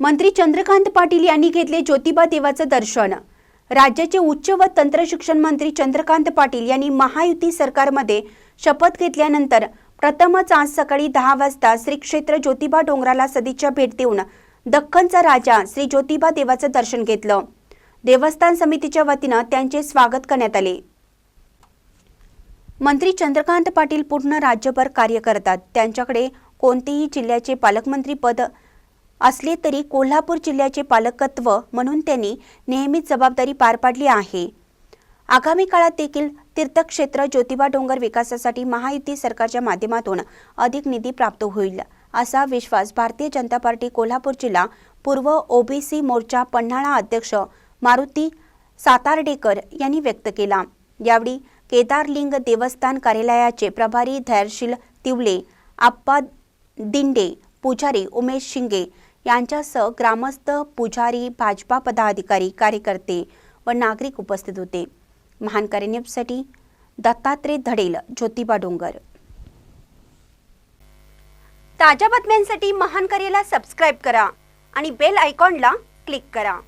मंत्री चंद्रकांत पाटील यांनी घेतले ज्योतिबा देवाचं दर्शन. राज्याचे उच्च व तंत्रशिक्षण मंत्री चंद्रकांत पाटील यांनी महायुती सरकारमध्ये शपथ घेतल्यानंतर प्रथमच आज सकाळी दहा वाजता श्री क्षेत्र ज्योतिबा डोंगराला सदिच्छा भेट देऊन दख्खनचा राजा श्री ज्योतिबा देवाचं दर्शन घेतलं. देवस्थान समितीच्या वतीनं त्यांचे स्वागत करण्यात आले. मंत्री चंद्रकांत पाटील पूर्ण राज्यभर कार्य करतात. त्यांच्याकडे कोणतेही जिल्ह्याचे पालकमंत्री पद असले तरी कोल्हापूर जिल्ह्याचे पालकत्व म्हणून त्यांनी नेहमीच जबाबदारी पार पाडली आहे. आगामी काळात देखील तीर्थक्षेत्र ज्योतिबा डोंगर विकासासाठी महायुती सरकारच्या माध्यमातून अधिक निधी प्राप्त होईल असा विश्वास भारतीय जनता पार्टी कोल्हापूर जिल्हा पूर्व ओबीसी मोर्चा पन्हाळा अध्यक्ष मारुती सातार्डेकर यांनी व्यक्त केला. यावेळी केदारलिंग देवस्थान कार्यालयाचे प्रभारी धैर्यशील तिवले आप्पा दिंडे पुजारी उमेश शिंगे यांच्यासह ग्रामस्थ पुजारी भाजपा पदाधिकारी कार्यकर्ते व नागरिक उपस्थित होते. महान न्यूजसाठी दत्तात्रय धडेल ज्योतिबा डोंगर. ताज्या बातम्यांसाठी महान कार्याला सबस्क्राईब करा आणि बेल आयकॉनला क्लिक करा.